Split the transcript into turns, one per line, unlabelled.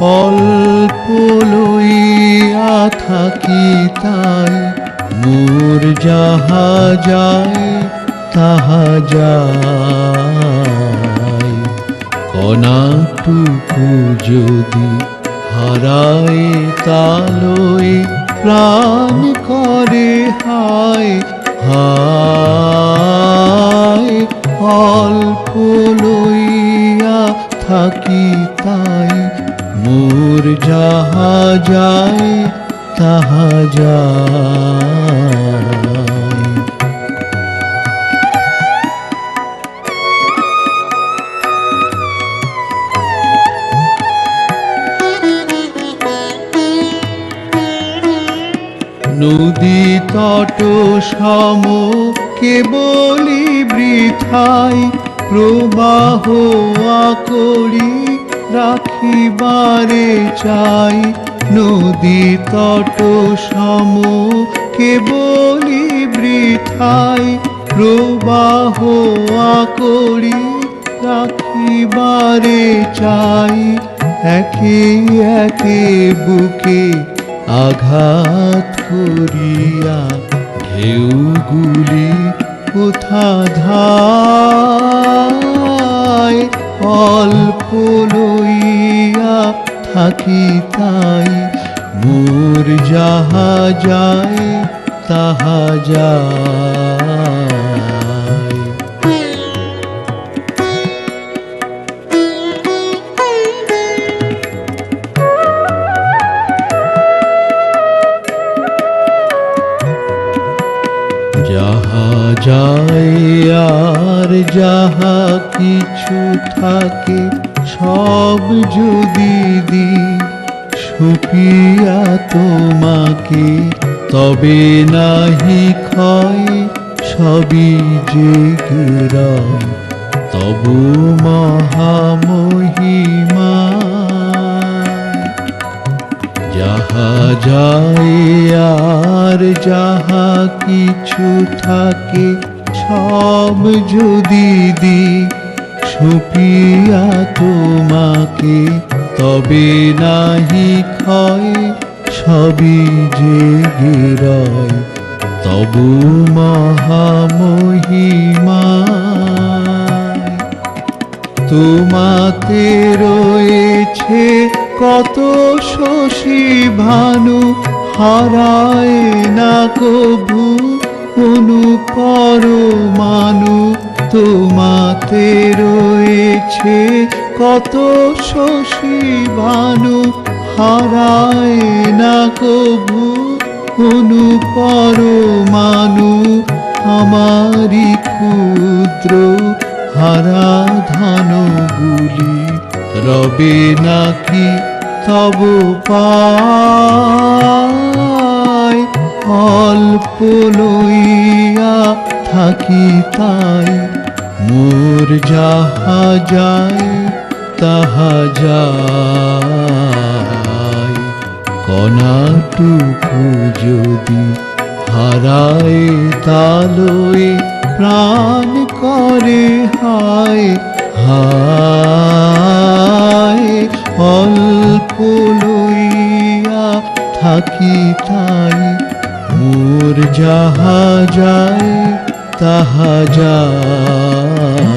অল্প লইয়া থাকি তাই? মোর যাহা যায়, তাহা যায়। কণাটুকু যদি হারায় তালয় প্রাণ করে, হায় হায়। অল্প লইয়া থাকি তাই? মোর যাহা যায় তাহা যায়। নদী তট সম কেবলি বৃথাই প্রবাহ আকড়ি রাখিবারে চাই নদী তট সম কেবলি বৃথাই প্রবাহ আকড়ি রাখিবারে চাই একে একে বুকে আঘাত করিয়া ঢেউগুলি কোথা ধায় থাকি তাই, মোর যাহা যায়, তাহা যায়। যাহা যায়, আর যাহা কিছু থাকে, সব যদি দি সুপিয়া তোমাকে, তবে নাহি ক্ষয়, সবই যে গেরাম তবু মহামহিমা, যাহা যায় আর যাহা কিছু থাকে, সব যদি দি সুপিয়া তোমাকে তবে নাহি ক্ষয়, সবই যে গেরয় তবু মহামহিমা। তোমাতে রয়েছে কত শশী ভানু, হারায় না কভু অনুপর মানু তোমাতে রয়েছে কত শশী ভানু হারায় না কভু অনুপর মানু আমারি ক্ষুদ্র হারা ধানগুলি রবে নাকি তব পায়? অল্প লইয়া থাকি তাই, মোর যাহা যায় তাহা যায়। কণাটুকু যদি হারায় তালয় প্রাণ করে, হায় হায়। অল্প লইয়া থাকি তাই, মোর যাহা যায়, তাহা যায়।